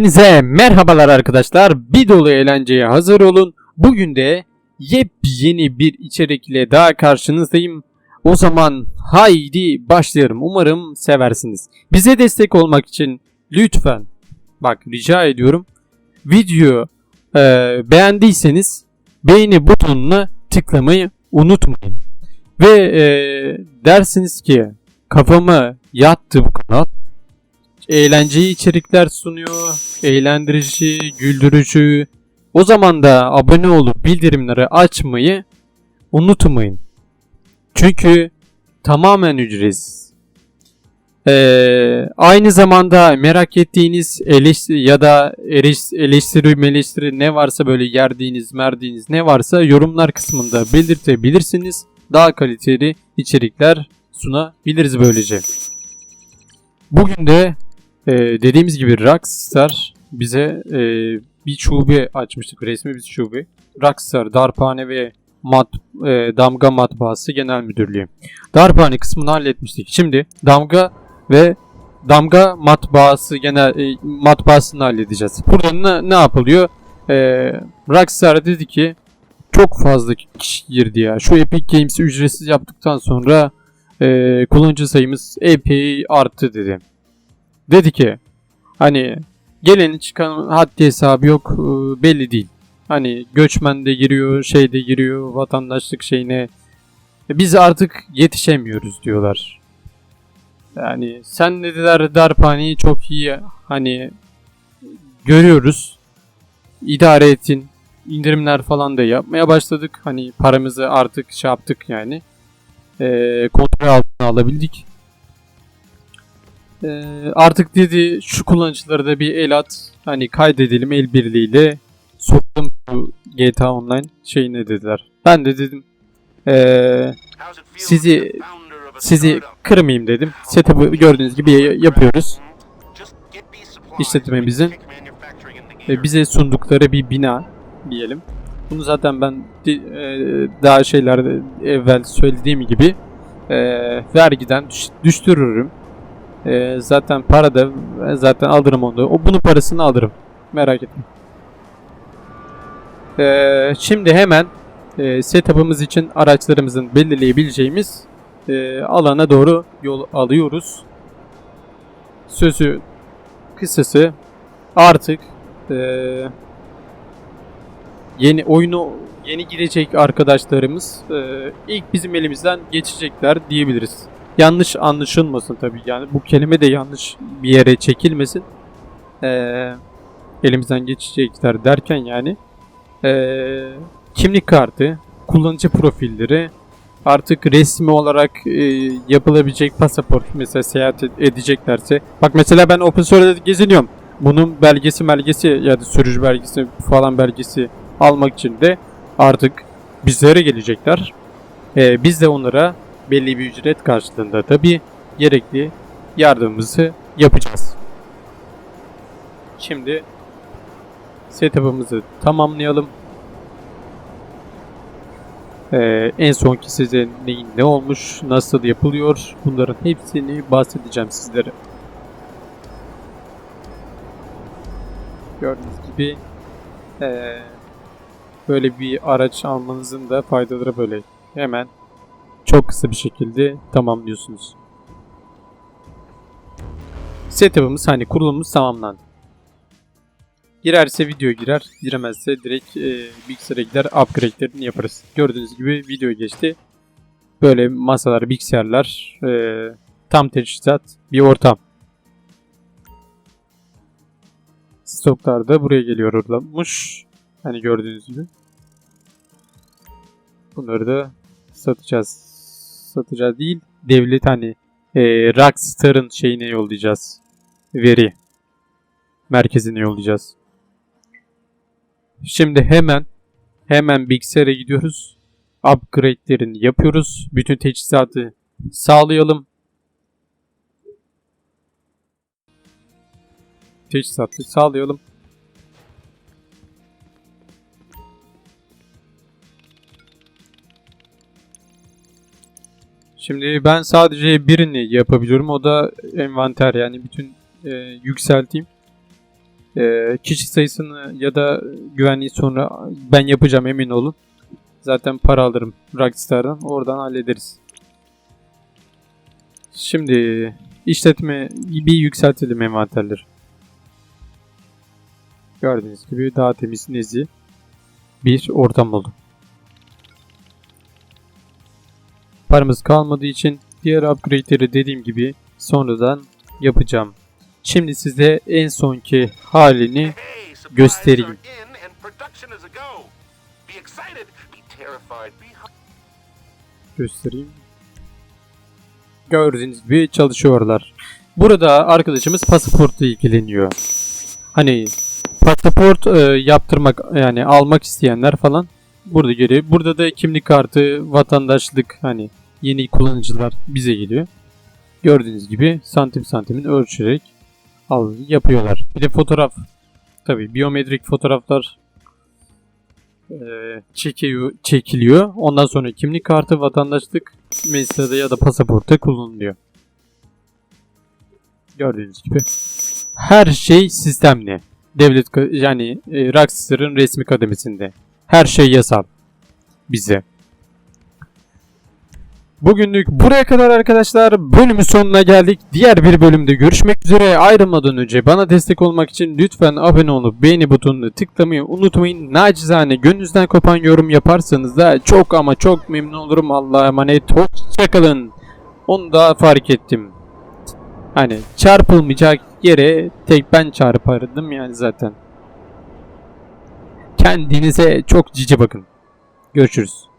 Hepinize merhabalar arkadaşlar. Bir dolu eğlenceye hazır olun. Bugün de yepyeni bir içerik ile daha karşınızdayım. O zaman haydi başlayalım. Umarım seversiniz. Bize destek olmak için lütfen bak rica ediyorum. Video e, beğendiyseniz beğeni butonuna tıklamayı unutmayın. Ve e, dersiniz ki kafama yattı bu kanal eğlenceli içerikler sunuyor. Eğlendirici, güldürücü. O zaman da abone olup bildirimleri açmayı unutmayın. Çünkü tamamen ücretsiz. Ee, aynı zamanda merak ettiğiniz eleştiri ya da eleştiri meleştiri ne varsa böyle yerdiğiniz merdiğiniz ne varsa yorumlar kısmında belirtebilirsiniz. Daha kaliteli içerikler sunabiliriz böylece. Bugün de ee, dediğimiz gibi Rockstar bize e, bir şube açmıştık. Resmi bir şube. Rockstar Darphane ve Mat, e, Damga Matbaası Genel Müdürlüğü. Darphane kısmını halletmiştik. Şimdi Damga ve Damga Matbaası Genel e, Matbaasını halledeceğiz. Burada ne, ne yapılıyor? E, Rockstar dedi ki çok fazla kişi girdi ya. Şu Epic Games'i ücretsiz yaptıktan sonra e, kullanıcı sayımız epey arttı dedi dedi ki hani geleni çıkan haddi hesabı yok e, belli değil. Hani göçmen de giriyor, şey de giriyor, vatandaşlık şeyine. E, Biz artık yetişemiyoruz diyorlar. Yani sen dediler darphaneyi çok iyi hani görüyoruz. İdare etin. indirimler falan da yapmaya başladık. Hani paramızı artık şey yaptık yani. E, kontrol altına alabildik. Ee, artık dedi şu kullanıcılara da bir el at. Hani kaydedelim el birliğiyle. Soktum bu GTA Online şeyine dediler. Ben de dedim ee, sizi sizi kırmayayım dedim. Setup'ı gördüğünüz gibi ya- yapıyoruz. İşletmemizin e, bize sundukları bir bina diyelim. Bunu zaten ben e, daha şeylerde evvel söylediğim gibi e, vergiden düş- düşürürüm. Ee, zaten para da zaten alırım onu. O bunun parasını alırım. Merak etme. Ee, şimdi hemen e, setup'ımız için araçlarımızın belirleyebileceğimiz e, alana doğru yol alıyoruz. Sözü kısası artık e, yeni oyunu yeni girecek arkadaşlarımız e, ilk bizim elimizden geçecekler diyebiliriz yanlış anlaşılmasın tabii yani bu kelime de yanlış bir yere çekilmesin. Ee, elimizden geçecekler derken yani ee, kimlik kartı, kullanıcı profilleri, artık resmi olarak e, yapılabilecek pasaport mesela seyahat ed- edeceklerse. Bak mesela ben Open Source'da geziniyorum. Bunun belgesi belgesi ya da sürücü belgesi falan belgesi almak için de artık bizlere gelecekler. Ee, biz de onlara belli bir ücret karşılığında tabi gerekli yardımımızı yapacağız. Şimdi setup'ımızı tamamlayalım. Ee, en sonki size neyin ne olmuş, nasıl yapılıyor bunların hepsini bahsedeceğim sizlere. Gördüğünüz gibi ee, böyle bir araç almanızın da faydaları böyle. Hemen çok kısa bir şekilde tamamlıyorsunuz. Setup'ımız hani kurulumumuz tamamlandı. Girerse video girer, giremezse direkt e, bilgisayara gider upgrade'lerini yaparız. Gördüğünüz gibi video geçti. Böyle masalar, bilgisayarlar, e, tam teçhizat bir ortam. Stoklar da buraya geliyor orlanmış. Hani gördüğünüz gibi. Bunları da satacağız. Satacağız değil. Devlet hani e, Rockstar'ın şeyine yollayacağız. Veri. Merkezine yollayacağız. Şimdi hemen hemen bilgisayara gidiyoruz. Upgrade'lerini yapıyoruz. Bütün teçhizatı sağlayalım. Teçhizatı sağlayalım. Şimdi ben sadece birini yapabiliyorum. O da envanter yani bütün e, yükselteyim. Ee, kişi sayısını ya da güvenliği sonra ben yapacağım emin olun. Zaten para alırım Rockstar'dan. Oradan hallederiz. Şimdi işletme bir yükseltelim envanterleri. Gördüğünüz gibi daha temiz nezih bir ortam oldu. Paramız kalmadığı için diğer upgrade'leri dediğim gibi sonradan yapacağım. Şimdi size en sonki halini göstereyim. göstereyim. Gördüğünüz gibi çalışıyorlar. Burada arkadaşımız pasaportla ilgileniyor. Hani pasaport e, yaptırmak yani almak isteyenler falan burada geliyor. Burada da kimlik kartı, vatandaşlık hani yeni kullanıcılar bize geliyor. Gördüğünüz gibi santim santimin ölçerek al yapıyorlar. Bir de fotoğraf. Tabi biyometrik fotoğraflar e, çekiyor, çekiliyor. Ondan sonra kimlik kartı, vatandaşlık mesela ya da pasaporta kullanılıyor. Gördüğünüz gibi. Her şey sistemli. Devlet yani e, Rockstar'ın resmi kademesinde. Her şey yasal. Bize. Bugünlük buraya kadar arkadaşlar. Bölümün sonuna geldik. Diğer bir bölümde görüşmek üzere. Ayrılmadan önce bana destek olmak için lütfen abone olup beğeni butonunu tıklamayı unutmayın. Nacizane gönlünüzden kopan yorum yaparsanız da çok ama çok memnun olurum. Allah'a emanet. Hoşçakalın. Onu da fark ettim. Hani çarpılmayacak yere tek ben çarpardım yani zaten. Kendinize çok cici bakın. Görüşürüz.